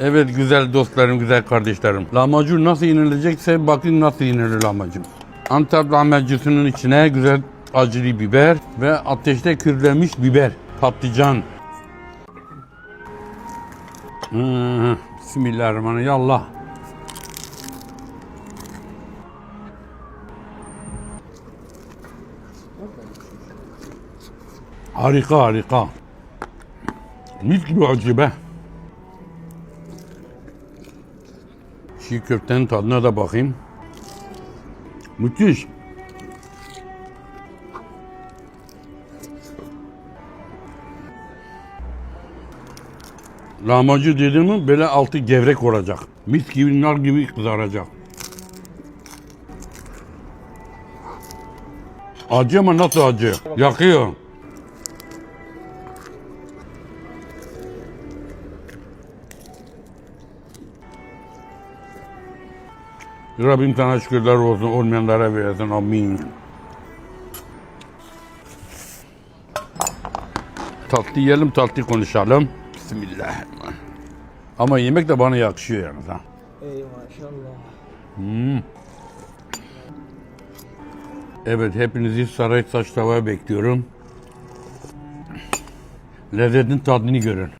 Evet güzel dostlarım, güzel kardeşlerim. Lahmacun nasıl yenilecekse bakın nasıl yenilir lahmacun. Antep lahmacunun içine güzel acılı biber ve ateşte kürlenmiş biber, patlıcan. Hmm, Bismillahirrahmanirrahim. Allah. Harika harika. Mis gibi acı be. Çiğ köftenin tadına da bakayım. Müthiş. Lahmacun dediğimi böyle altı gevrek olacak. Mis gibi nar gibi kızaracak. Acı ama nasıl acı? Yakıyor. Rabbim sana şükürler olsun, olmayanlara versin. Amin. Tatlı yiyelim, tatlı konuşalım. Bismillahirrahmanirrahim. Ama yemek de bana yakışıyor yalnız ha. Ey maşallah. Evet, hepinizi saray saç tavaya bekliyorum. Lezzetin tadını görün.